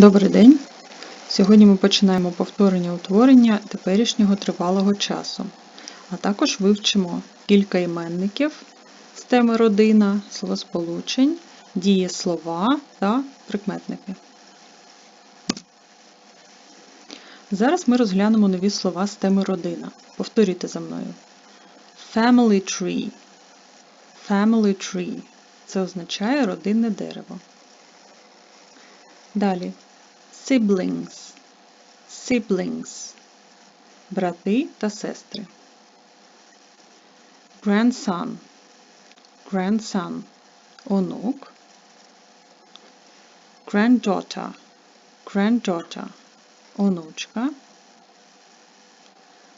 Добрий день! Сьогодні ми починаємо повторення утворення теперішнього тривалого часу, а також вивчимо кілька іменників з теми родина, словосполучень, дієслова та прикметники. Зараз ми розглянемо нові слова з теми родина. Повторюйте за мною. Family tree. Family tree. Це означає родинне дерево. Далі. Siblings. Siblings. Брати та сестри. Grandson. Grandson. Онук. Granddaughter. Granddaughter. Онучка.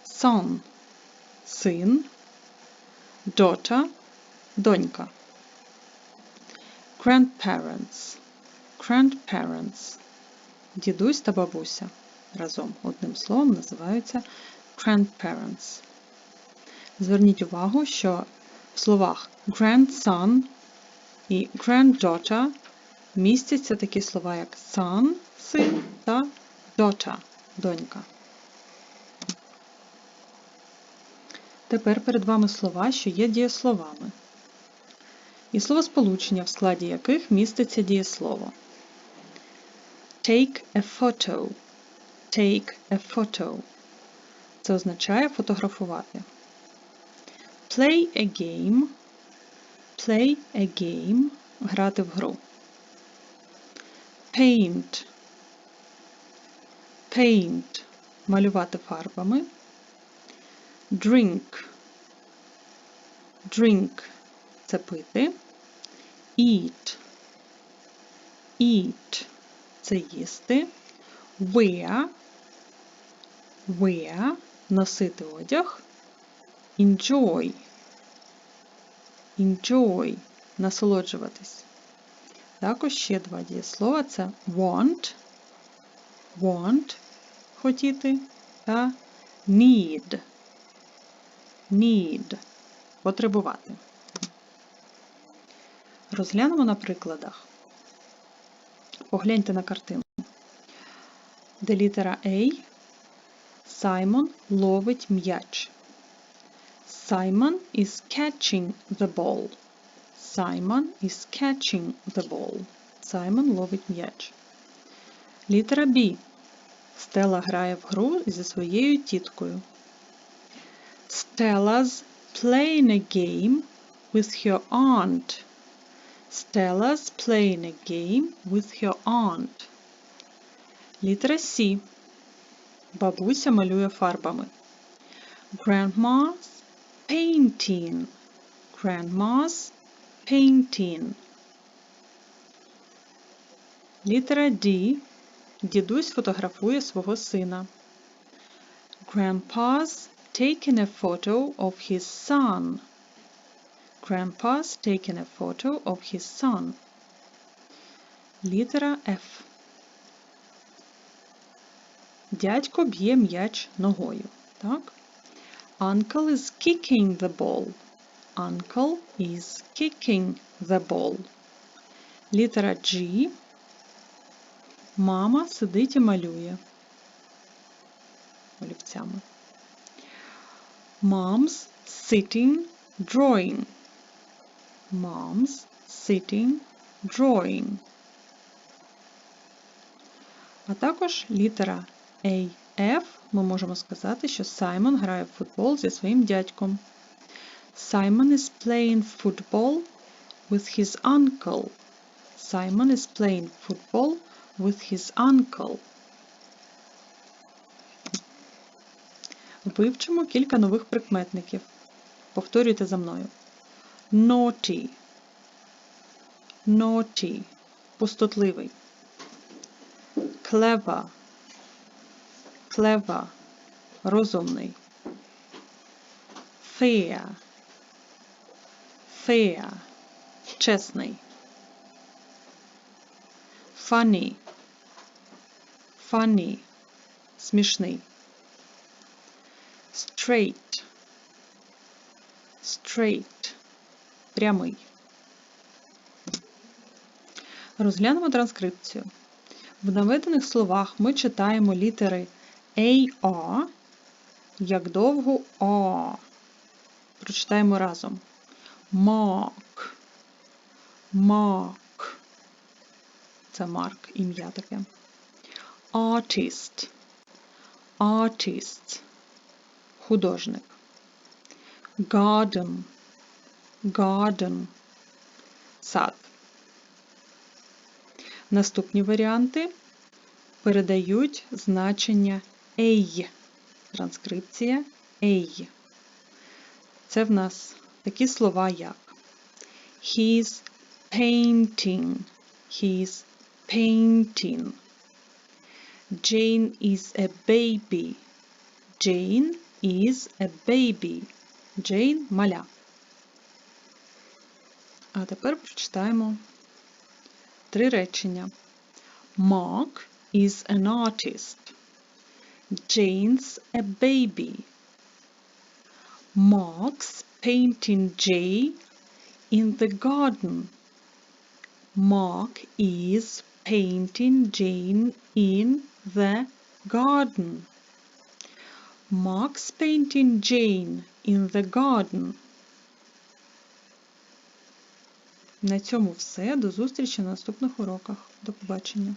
Son. Син. Daughter. Донька. Grandparents. Grandparents. Дідусь та бабуся разом одним словом називаються grandparents. Зверніть увагу, що в словах grandson і granddaughter містяться такі слова, як son син та daughter донька. Тепер перед вами слова, що є дієсловами. І словосполучення, в складі яких міститься дієслово. Take a photo. Take a photo. Це означає фотографувати. Play a game. Play a game. Грати в гру. Paint. Paint. Малювати фарбами. Drink. Drink. Це пити. Eat. Eat це їсти. Wear, wear носити одяг. Enjoy. Enjoy насолоджуватись. Також ще два дієслова це want, want хотіти та need. Need потребувати. Розглянемо на прикладах. Погляньте на картину. Де літера A. Саймон ловить м'яч. Simon is catching the ball. Simon is catching the ball. Саймон ловить м'яч. Літера B. Стела грає в гру зі своєю тіткою. Stella's playing a game with her aunt. Stella's playing a game with her aunt. Літера С. Бабуся малює фарбами. Grandma's painting. Grandma's painting. Літера D. Дідусь фотографує свого сина. Grandpa's taking a photo of his son. Grandpa's taking a photo of his son. Літера F. Дядько б'є м'яч ногою. Так? Uncle is kicking the ball. Uncle is kicking the ball. Літера G. Мама сидить і малює. Олівцями. Mom's sitting drawing. Mom's sitting drawing. А також літера AF ми можемо сказати, що Саймон грає в футбол зі своїм дядьком. Simon is playing football with his uncle. Simon is playing football with his uncle. Вивчимо кілька нових прикметників. Повторюйте за мною. Naughty. Naughty. Пустотливий. Clever. Clever. Розумний. Fair. Fair. Чесний. Funny. Funny. Смішний. Straight. Straight. Прямий. Розглянемо транскрипцію. В наведених словах ми читаємо літери A-A, як довгу А. Прочитаємо разом. Mark. Mark. Це Марк, ім'я таке. Artist. Artist. Художник. Garden. Garden. Сад. Наступні варіанти передають значення «ей». Транскрипція «ей». Це в нас такі слова, як He's painting. He's painting. Jane is a baby. Jane is a baby. Jane – маля. А тепер прочитаємо три речення. Mark is an artist. Jane's a baby. Mark's painting Jay in the garden. Mark is painting Jane in the garden. Mark's painting Jane in the garden. На цьому все. До зустрічі на наступних уроках. До побачення.